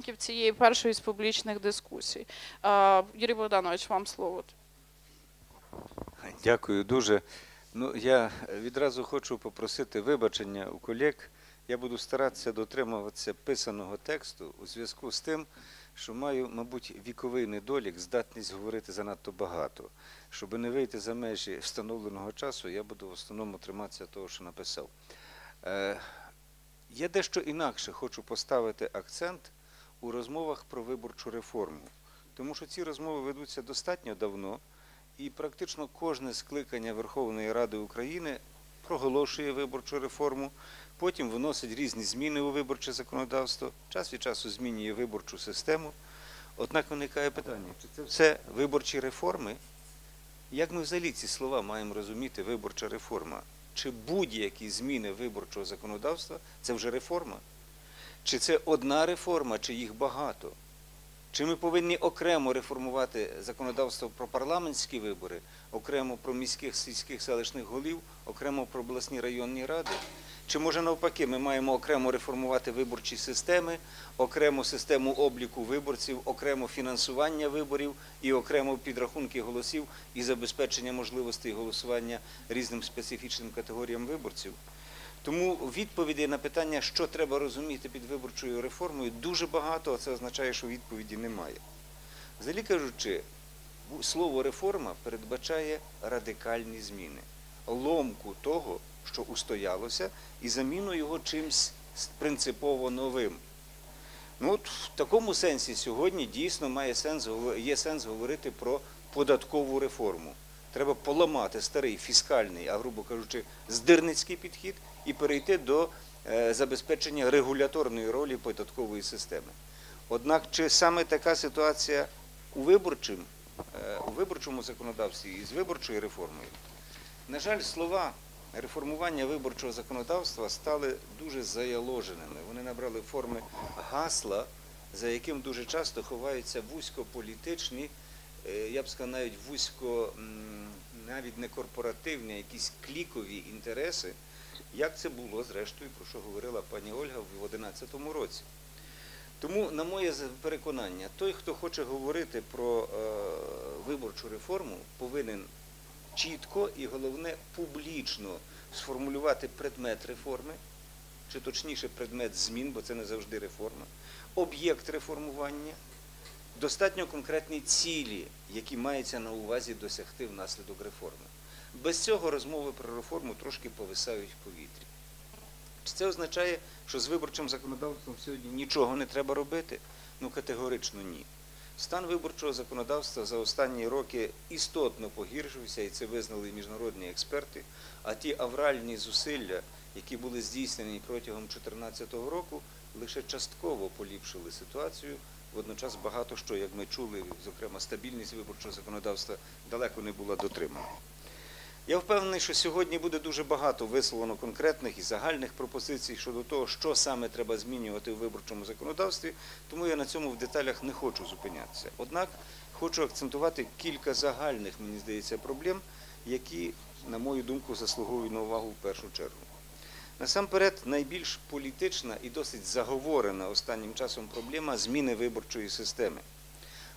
цієї першої з публічних дискусій. Юрій Богданович, вам слово. Дякую дуже. Ну, я відразу хочу попросити вибачення у колег. Я буду старатися дотримуватися писаного тексту у зв'язку з тим, що маю, мабуть, віковий недолік, здатність говорити занадто багато. Щоб не вийти за межі встановленого часу, я буду в основному триматися того, що написав. Е, я дещо інакше хочу поставити акцент у розмовах про виборчу реформу, тому що ці розмови ведуться достатньо давно. І практично кожне скликання Верховної Ради України проголошує виборчу реформу, потім вносить різні зміни у виборче законодавство, час від часу змінює виборчу систему. Однак виникає питання, чи це все виборчі реформи? Як ми взагалі ці слова маємо розуміти виборча реформа? Чи будь-які зміни виборчого законодавства це вже реформа? Чи це одна реформа, чи їх багато? Чи ми повинні окремо реформувати законодавство про парламентські вибори, окремо про міських сільських селищних голів, окремо про обласні районні ради? Чи може навпаки ми маємо окремо реформувати виборчі системи, окрему систему обліку виборців, окремо фінансування виборів і окремо підрахунки голосів і забезпечення можливостей голосування різним специфічним категоріям виборців? Тому відповідей на питання, що треба розуміти під виборчою реформою, дуже багато, а це означає, що відповіді немає. Взагалі кажучи, слово реформа передбачає радикальні зміни, ломку того, що устоялося, і заміну його чимсь принципово новим. Ну, от в такому сенсі сьогодні дійсно має сенс, є сенс говорити про податкову реформу. Треба поламати старий фіскальний, а грубо кажучи, здирницький підхід і перейти до е, забезпечення регуляторної ролі податкової системи. Однак, чи саме така ситуація у, виборчим, е, у виборчому законодавстві і з виборчою реформою? На жаль, слова реформування виборчого законодавства стали дуже заяложеними. Вони набрали форми гасла, за яким дуже часто ховаються вузькополітичні, е, я б сказав, навіть вузько, навіть не корпоративні, якісь клікові інтереси, як це було, зрештою, про що говорила пані Ольга в 2011 році. Тому, на моє переконання, той, хто хоче говорити про е, виборчу реформу, повинен чітко і головне публічно сформулювати предмет реформи, чи точніше предмет змін, бо це не завжди реформа, об'єкт реформування, достатньо конкретні цілі, які мається на увазі досягти внаслідок реформи. Без цього розмови про реформу трошки повисають в повітрі. Чи це означає, що з виборчим законодавством сьогодні нічого не треба робити? Ну, категорично ні. Стан виборчого законодавства за останні роки істотно погіршився, і це визнали міжнародні експерти. А ті авральні зусилля, які були здійснені протягом 2014 року, лише частково поліпшили ситуацію. Водночас багато що, як ми чули, зокрема стабільність виборчого законодавства далеко не була дотримана. Я впевнений, що сьогодні буде дуже багато висловлено конкретних і загальних пропозицій щодо того, що саме треба змінювати у виборчому законодавстві, тому я на цьому в деталях не хочу зупинятися. Однак хочу акцентувати кілька загальних, мені здається, проблем, які, на мою думку, заслуговують на увагу в першу чергу. Насамперед, найбільш політична і досить заговорена останнім часом проблема зміни виборчої системи.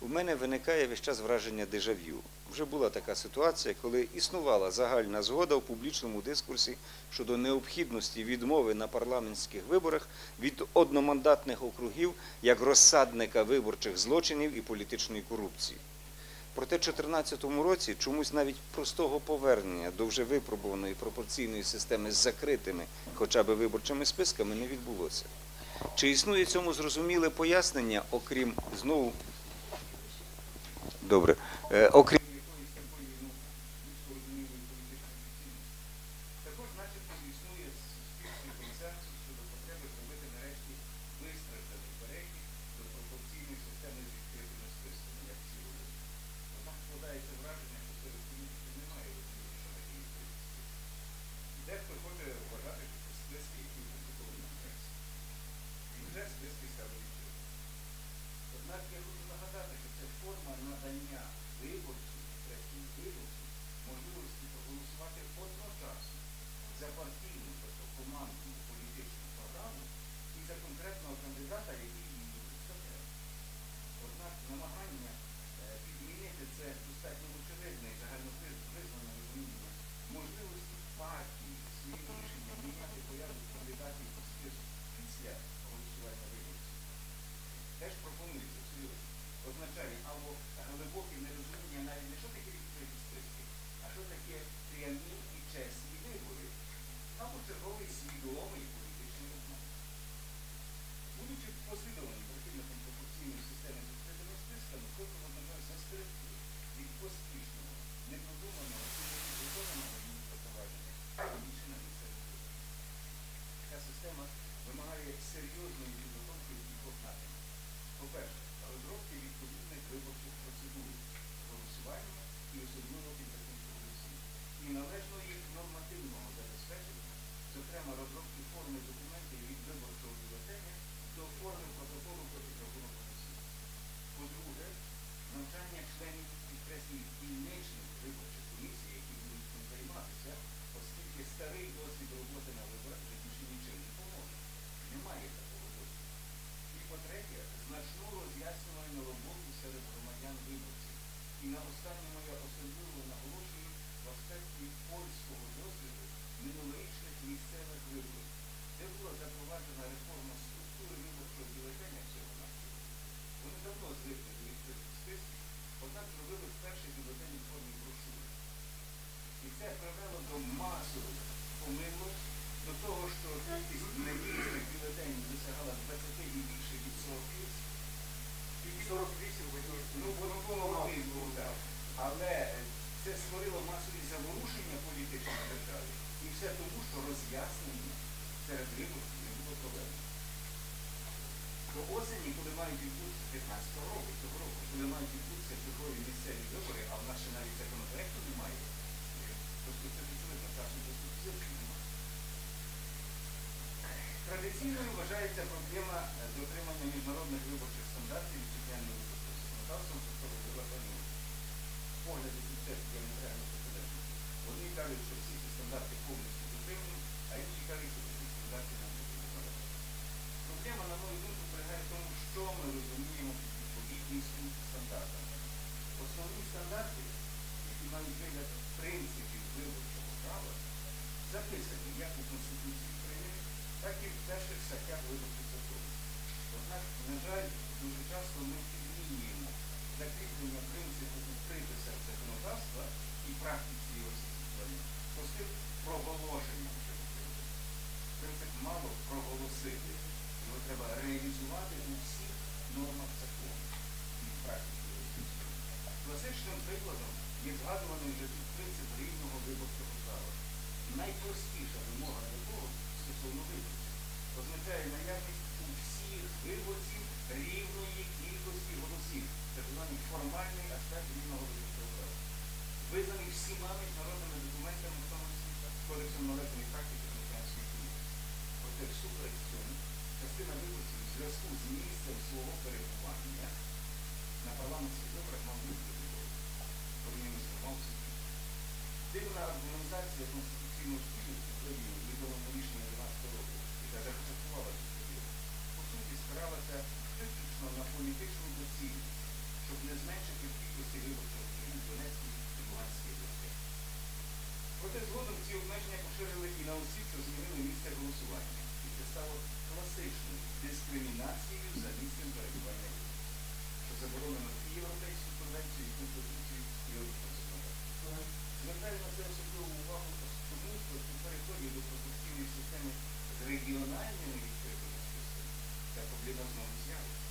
У мене виникає весь час враження дежав'ю. Вже була така ситуація, коли існувала загальна згода у публічному дискурсі щодо необхідності відмови на парламентських виборах від одномандатних округів як розсадника виборчих злочинів і політичної корупції. Проте в 2014 році чомусь навіть простого повернення до вже випробуваної пропорційної системи з закритими хоча б виборчими списками не відбулося. Чи існує цьому зрозуміле пояснення, окрім знову Добре. Е, окрім помилок, до того, що кількість недійсних бюлетенів досягала 20 і більше відсотків. Тільки 48 в одній Ну, в одному випадку, так. Але це створило масові заворушення політичної держави. І все тому, що роз'яснення серед виборців не було проведено. До осені, коли мають відбутися 15 року, цього року, коли мають відбутися цукрові місцеві вибори, а в нас ще навіть законопроекту немає, тобто це очевидно, часу доступності немає. Традиційною вважається проблема е, дотримання міжнародних виборчих стандартів вітчизняного виборчого законодавства стосовно виборів. Погляди під діаметрально протилежні. Одні кажуть, що всі ці стандарти повністю дотримані, а інші кажуть, що такі стандарти не потрібно. Проблема, на мою думку, полягає в тому, що ми розуміємо під відповідністю стандартам. Основні стандарти, які мають вигляд принципів виборчого права, записані як у Конституції України, так і в перших статтях виборчих законів. Однак, на жаль, дуже часто ми підмінюємо закріплення принципу у приписах законодавства і практиці його застосування простим проголошенням цього принципу. Принцип мало проголосити. Його треба реалізувати у всіх нормах закону і в практиці його застосування. Класичним прикладом є згадуваний вже тут принцип рівного виборчого права. Найпростіша вимога якого стосовно виборців означає наявність у всіх виборців рівної кількості голосів. Це так званий формальний аспект рівного виборчого права. Визнаний всіма міжнародними документами, в тому числі кодексом належної практики Американської комісії. Проте всупереч цьому частина виборців в зв'язку з місцем свого перебування на парламентських виборах мав бути виборів. Порівняно з двома всіх. Дивна аргументація Конституційного суду в Україні відомому рішенню 12 року, яка започаткувала цю подію, по суті спиралася виключно на політичну доцільність, щоб не зменшити кількості виборчих округів в Донецькій і Луганській областях. Проте згодом ці обмеження поширили і на осіб, що змінили місце голосування, і це стало класичною дискримінацією за місцем перебування виборців, що заборонено і Європейською конвенцією, і Конституцією, і Одним. Звертаю на це особливу увагу тому, що при переході до пропорційної системи з регіональними відкритими списками ця проблема знову з'явиться.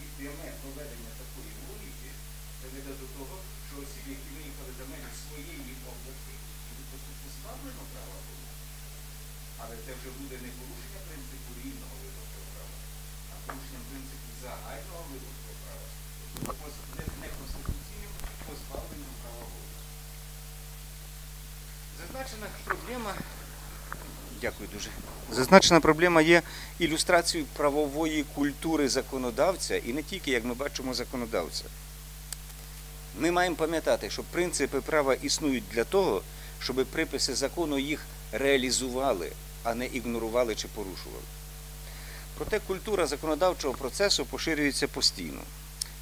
І пряме проведення такої логіки приведе до того, що осіб, які виїхали за межі своєї області, будуть просто позбавлено права голосу. Але це вже буде не порушення принципу рівного виборчого права, а порушенням принципу загального виборчого права, тобто не- неконституційним позбавленням права голосу. Зазначена проблема. Дякую дуже. Зазначена проблема є ілюстрацією правової культури законодавця і не тільки, як ми бачимо, законодавця. Ми маємо пам'ятати, що принципи права існують для того, щоб приписи закону їх реалізували, а не ігнорували чи порушували. Проте культура законодавчого процесу поширюється постійно.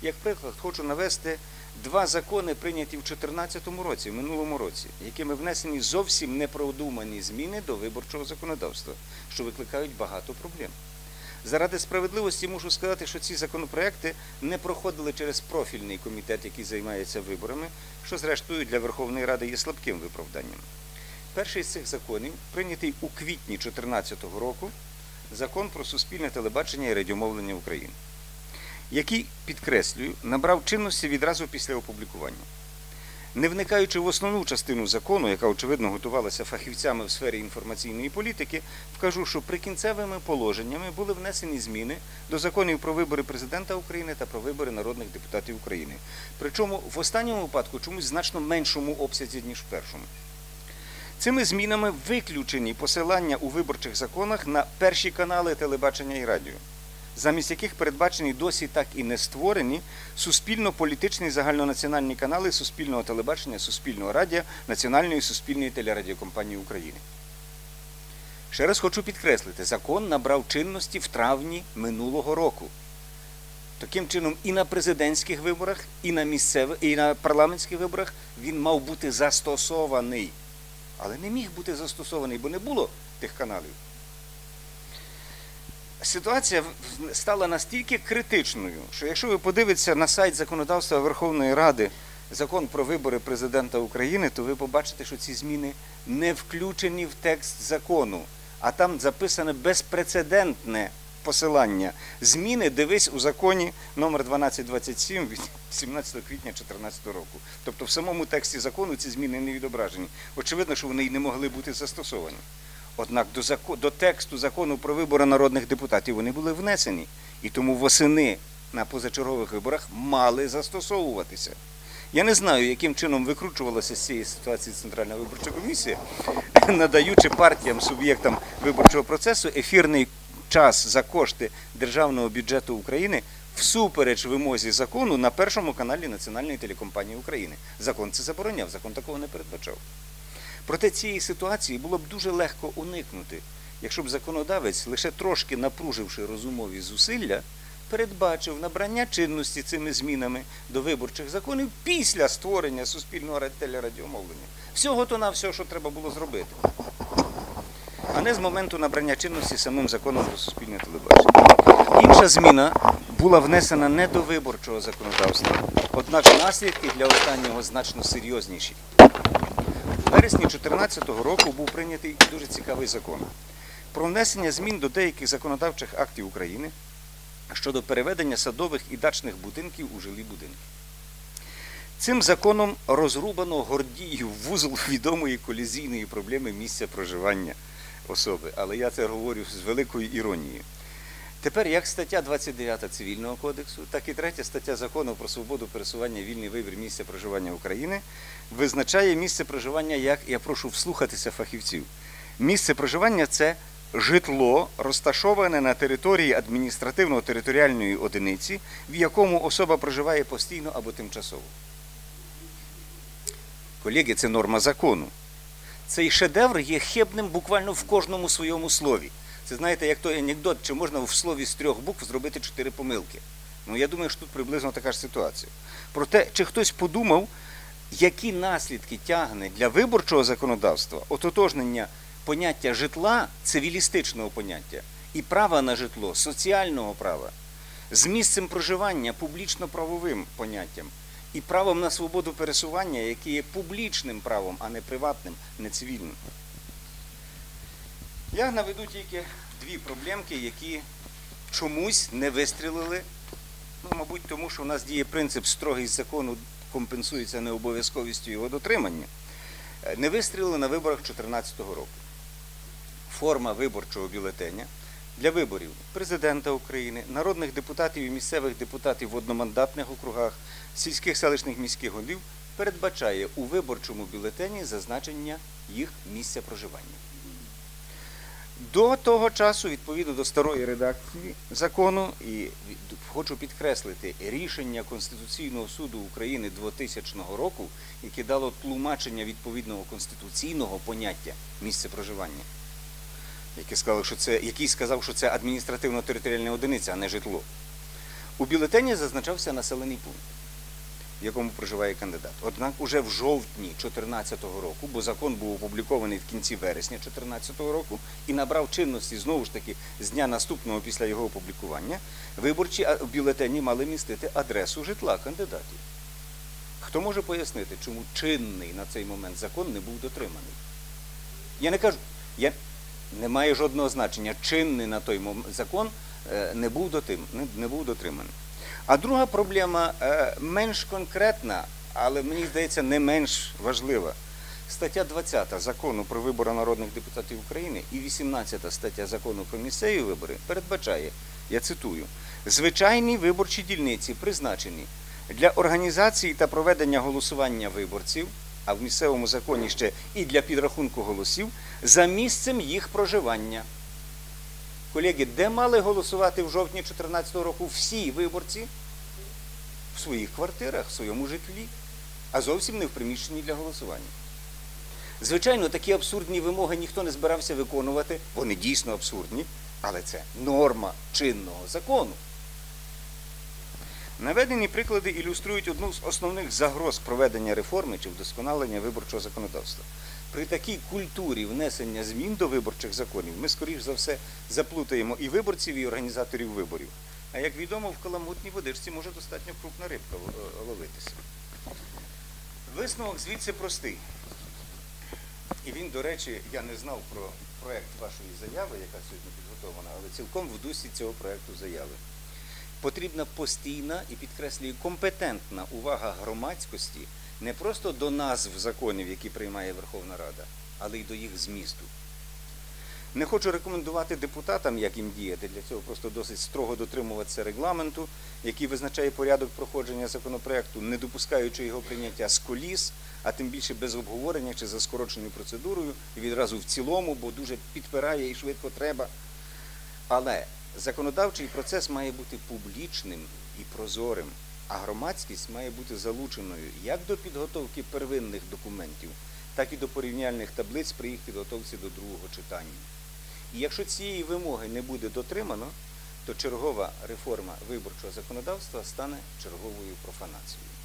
Як приклад, хочу навести два закони, прийняті в 2014 році, в минулому році, якими внесені зовсім непродумані зміни до виборчого законодавства, що викликають багато проблем. Заради справедливості мушу сказати, що ці законопроекти не проходили через профільний комітет, який займається виборами, що зрештою для Верховної Ради є слабким виправданням. Перший з цих законів прийнятий у квітні 2014 року закон про суспільне телебачення і радіомовлення України, який, підкреслюю, набрав чинності відразу після опублікування. Не вникаючи в основну частину закону, яка очевидно готувалася фахівцями в сфері інформаційної політики, вкажу, що прикінцевими положеннями були внесені зміни до законів про вибори президента України та про вибори народних депутатів України. Причому в останньому випадку чомусь значно меншому обсязі, ніж в першому. Цими змінами виключені посилання у виборчих законах на перші канали телебачення і радіо, замість яких передбачені досі так і не створені суспільно-політичні загальнонаціональні канали суспільного телебачення, суспільного радіо, Національної суспільної телерадіокомпанії України. Ще раз хочу підкреслити, закон набрав чинності в травні минулого року. Таким чином, і на президентських виборах, і на місцевих, і на парламентських виборах він мав бути застосований. Але не міг бути застосований, бо не було тих каналів. Ситуація стала настільки критичною, що якщо ви подивитеся на сайт законодавства Верховної Ради закон про вибори президента України, то ви побачите, що ці зміни не включені в текст закону, а там записане безпрецедентне посилання. Зміни дивись у законі номер 1227 від 17 квітня 2014 року. Тобто в самому тексті закону ці зміни не відображені. Очевидно, що вони й не могли бути застосовані. Однак до, зако- до тексту закону про вибори народних депутатів вони були внесені. І тому восени на позачергових виборах мали застосовуватися. Я не знаю, яким чином викручувалася з цієї ситуації Центральна виборча комісія, надаючи партіям, суб'єктам виборчого процесу ефірний час за кошти державного бюджету України всупереч вимозі закону на першому каналі Національної телекомпанії України. Закон це забороняв, закон такого не передбачав. Проте цієї ситуації було б дуже легко уникнути, якщо б законодавець, лише трошки напруживши розумові зусилля, передбачив набрання чинності цими змінами до виборчих законів після створення суспільного телерадіомовлення. Всього то на все, що треба було зробити. А не з моменту набрання чинності самим законом про суспільне телебачення. Інша зміна була внесена не до виборчого законодавства, однак наслідки для останнього значно серйозніші. Вересні 2014 року був прийнятий дуже цікавий закон про внесення змін до деяких законодавчих актів України щодо переведення садових і дачних будинків у жилі будинки. Цим законом розрубано Гордіїв вузол відомої колізійної проблеми місця проживання особи. Але я це говорю з великою іронією. Тепер як стаття 29 Цивільного кодексу, так і третя стаття закону про свободу пересування вільний вибір місця проживання України визначає місце проживання як, я прошу вслухатися фахівців, місце проживання це житло, розташоване на території адміністративно-територіальної одиниці, в якому особа проживає постійно або тимчасово. Колеги, це норма закону. Цей шедевр є хибним буквально в кожному своєму слові. Це знаєте, як той анекдот, чи можна в слові з трьох букв зробити чотири помилки. Ну, я думаю, що тут приблизно така ж ситуація. Проте, чи хтось подумав, які наслідки тягне для виборчого законодавства ототожнення поняття житла, цивілістичного поняття, і права на житло, соціального права, з місцем проживання публічно-правовим поняттям, і правом на свободу пересування, яке є публічним правом, а не приватним, не цивільним. Я наведу тільки дві проблемки, які чомусь не вистрілили. Ну, мабуть, тому що в нас діє принцип строгість закону компенсується необов'язковістю його дотримання. Е, Не вистрілили на виборах 2014 року. Форма виборчого бюлетеня для виборів президента України, народних депутатів і місцевих депутатів в одномандатних округах, сільських селищних міських голів передбачає у виборчому бюлетені зазначення їх місця проживання. До того часу, відповідно до старої редакції закону, і хочу підкреслити рішення Конституційного суду України 2000 року, яке дало тлумачення відповідного конституційного поняття місце проживання, яке сказало, що це, який сказав, що це адміністративно-територіальна одиниця, а не житло. У бюлетені зазначався населений пункт. В якому проживає кандидат. Однак уже в жовтні 2014 року, бо закон був опублікований в кінці вересня 2014 року і набрав чинності знову ж таки з дня наступного після його опублікування, виборчі бюлетені мали містити адресу житла кандидатів. Хто може пояснити, чому чинний на цей момент закон не був дотриманий? Я не кажу, я, не має жодного значення. Чинний на той момент закон е, не був, дотриманий. А друга проблема е, менш конкретна, але мені здається, не менш важлива. Стаття 20 закону про вибори народних депутатів України і 18 стаття закону про місцеві вибори передбачає, я цитую, звичайні виборчі дільниці призначені для організації та проведення голосування виборців, а в місцевому законі ще і для підрахунку голосів, за місцем їх проживання. Колеги, де мали голосувати в жовтні 2014 року всі виборці? В своїх квартирах, в своєму житлі, а зовсім не в приміщенні для голосування. Звичайно, такі абсурдні вимоги ніхто не збирався виконувати, вони дійсно абсурдні, але це норма чинного закону. Наведені приклади ілюструють одну з основних загроз проведення реформи чи вдосконалення виборчого законодавства. При такій культурі внесення змін до виборчих законів ми, скоріш за все, заплутаємо і виборців, і організаторів виборів. А як відомо, в каламутній водичці може достатньо крупна рибка е, ловитися. Висновок звідси простий. І він, до речі, я не знав про проект вашої заяви, яка сьогодні підготовлена, але цілком в дусі цього проекту заяви. Потрібна постійна і підкреслюю компетентна увага громадськості не просто до назв законів, які приймає Верховна Рада, але й до їх змісту. Не хочу рекомендувати депутатам, як їм діяти. Для цього просто досить строго дотримуватися регламенту, який визначає порядок проходження законопроекту, не допускаючи його прийняття з коліс, а тим більше без обговорення чи за скороченою процедурою, і відразу в цілому, бо дуже підпирає і швидко треба. Але законодавчий процес має бути публічним і прозорим, а громадськість має бути залученою як до підготовки первинних документів, так і до порівняльних таблиць при їх підготовці до другого читання. І якщо цієї вимоги не буде дотримано, то чергова реформа виборчого законодавства стане черговою профанацією.